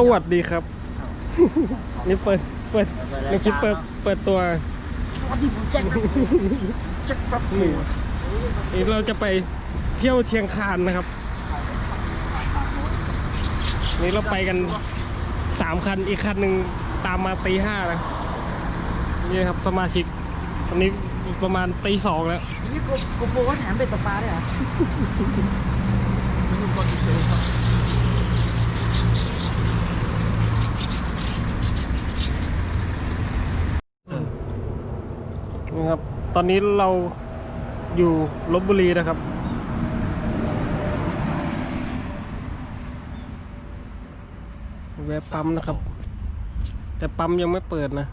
สวัสดีครับ นี่เปิดเปิดในคลิปเปิดเปิดตัวสวัสดีผมแจ็คครับแจ็คครับนี่นี่เราจะไปเที่ยวเชียงคานนะครับ นี่เราไปกันสามคันอีกคันหนึ่งตามมาตีห้านะนี่ครับสมาชิกตอนนี้ประมาณตีสองแล้วนี่กูกูโปรว่าแถมเบ็ดตกปลาด้วยเหรอ ครับ ตอนนี้เราอยู่ลบบุรีนะครับ แวะปั๊มนะครับ แต่ปั๊มยังไม่เปิดนะ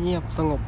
เงียบสงบ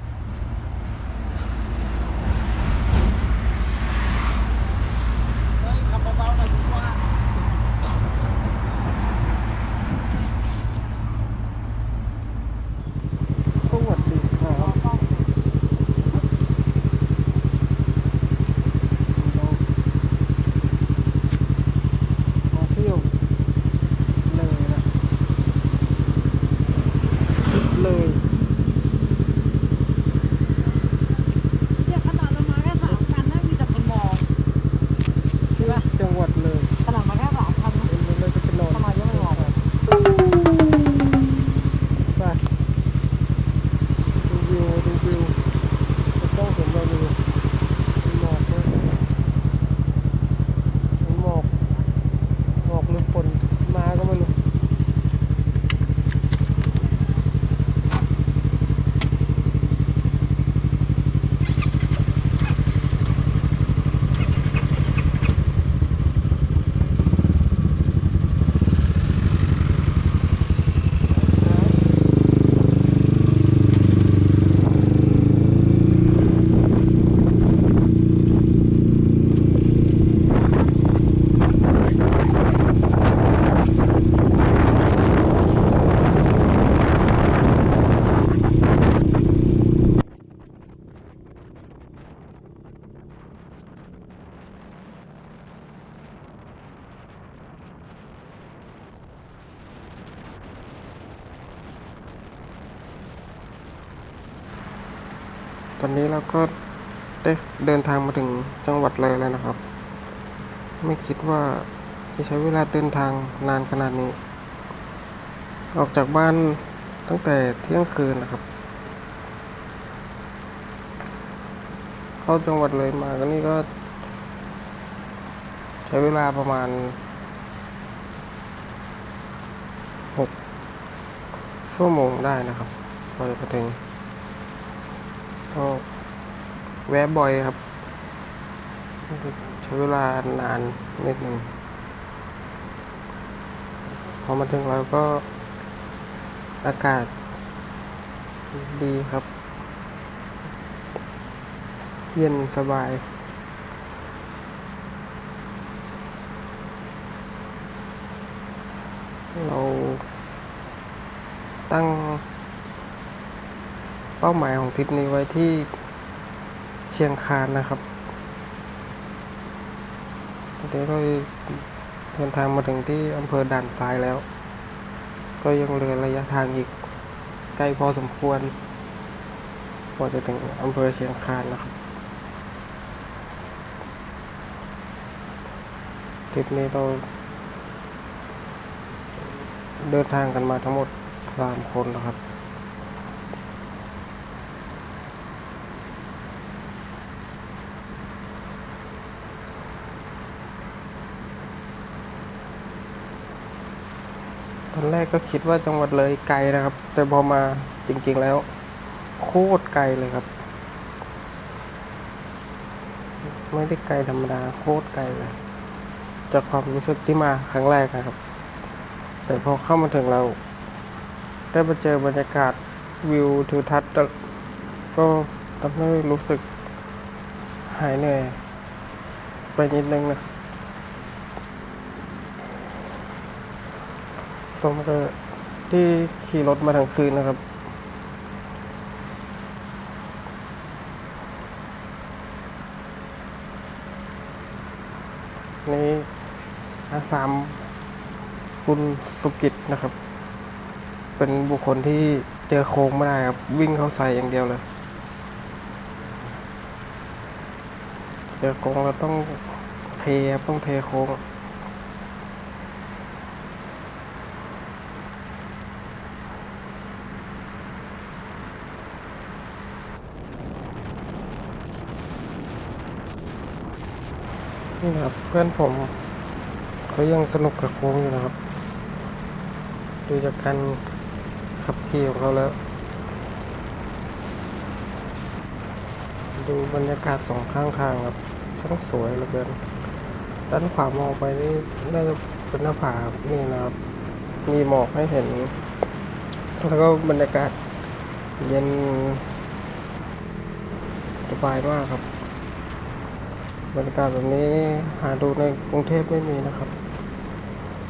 อนนี้เราก็ได้เดินทางมาถึงจังหวัดเลยแล้วนะครับ ไม่คิดว่าจะใช้เวลาเดินทางนานขนาดนี้ ออกจากบ้านตั้งแต่เที่ยงคืนนะครับ เข้าจังหวัดเลยมาก็นี่ก็ ใช้เวลาประมาณหกชั่วโมงได้นะครับพอจะไปถึง ก็แวะบ่อยครับ ใช้เวลานานนิดหนึ่ง พอมาถึงเราก็อากาศดีครับ เย็นสบาย เราตั้ง เป้าหมายของทริปนี้ไว้ที่เชียงคานนะครับเดี๋ยวเราเดินทางมาถึงที่อำเภอด่านซ้ายแล้ว ก็ยังเหลือระยะทางอีกใกล้พอสมควรกว่าจะถึงอำเภอเชียงคานนะครับทริปนี้เราเดินทางกันมาทั้งหมดสามคนนะครับ ตอนแรกก็คิดว่าจังหวัดเลยไกลนะครับ แต่พอมาจริงๆแล้ว โคตรไกลเลยครับ ไม่ได้ไกลธรรมดาโคตรไกลเลย จากความรู้สึกที่มาครั้งแรกนะครับ แต่พอเข้ามาถึงเรา ได้มาเจอบรรยากาศวิวทิวทัศน์ก็ทำให้รู้สึกหายเหนื่อยไปนิดนึงนะครับ สมกับที่ขี่รถมาทั้งคืนนะครับ นี่อาสามคุณสุกิจนะครับ เป็นบุคคลที่เจอโค้งไม่ได้ครับ วิ่งเข้าใส่อย่างเดียวเลย เจอโค้งเราต้องเทครับต้องเทโค้ง นี่นะครับเพื่อนผมเขายังสนุกกับโค้งอยู่นะครับ ดูจากการขับขี่ของเขาแล้ว ดูบรรยากาศสองข้างทางครับช่างสวยเหลือเกินด้านขวามองไปนี่น่าจะเป็นหน้าผานี่นะครับ มีหมอกให้เห็น แล้วก็บรรยากาศเย็นสบายมากครับ บรรยากาศแบบนี้นี่หาดูในกรุงเทพไม่มีนะครับ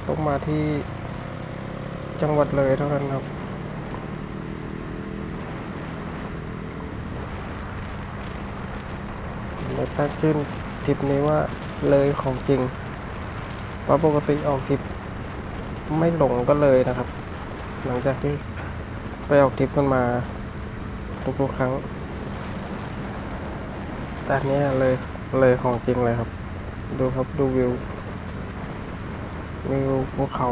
ต้องมาที่จังหวัดเลยเท่านั้นครับเลยตั้งชื่อทริปนี้ว่าเลยของจริงเพราะปกติออกทริปไม่หลงก็เลยนะครับ หลังจากที่ไปออกทริปกันมาทุกๆครั้งแต่อันเนี้ยเลย เลยของจริงเลยครับ ดูครับดูวิว วิวภูเขา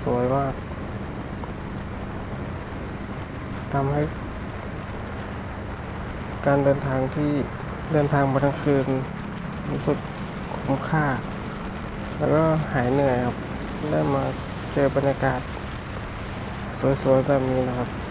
สวยมากทำให้ การเดินทางที่เดินทางมาทั้งคืน รู้สึกคุ้มค่า แล้วก็หายเหนื่อยครับ ได้มาเจอบรรยากาศ สวยๆ แบบนี้นะครับ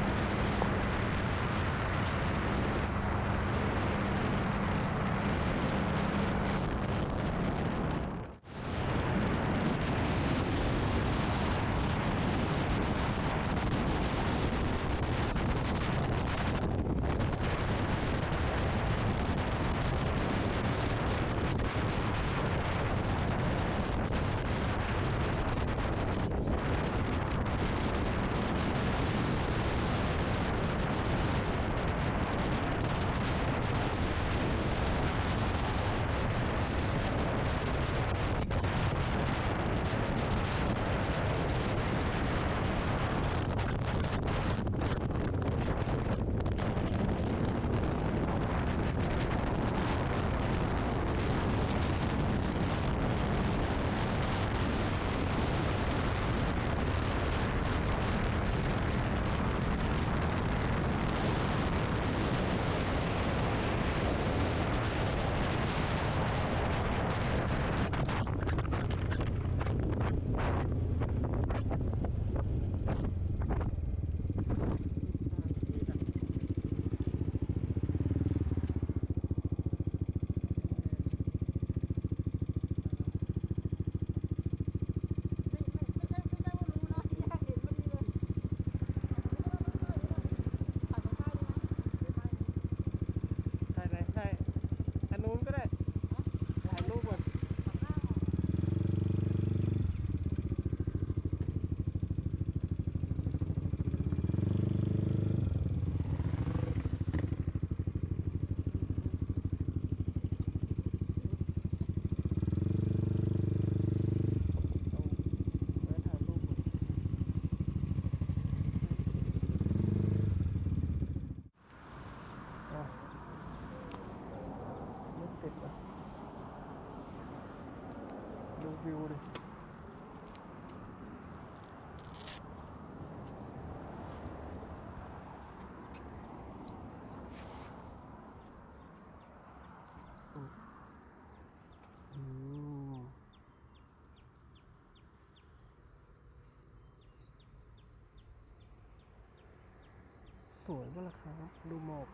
สวยปะล่ะครับดูหมอก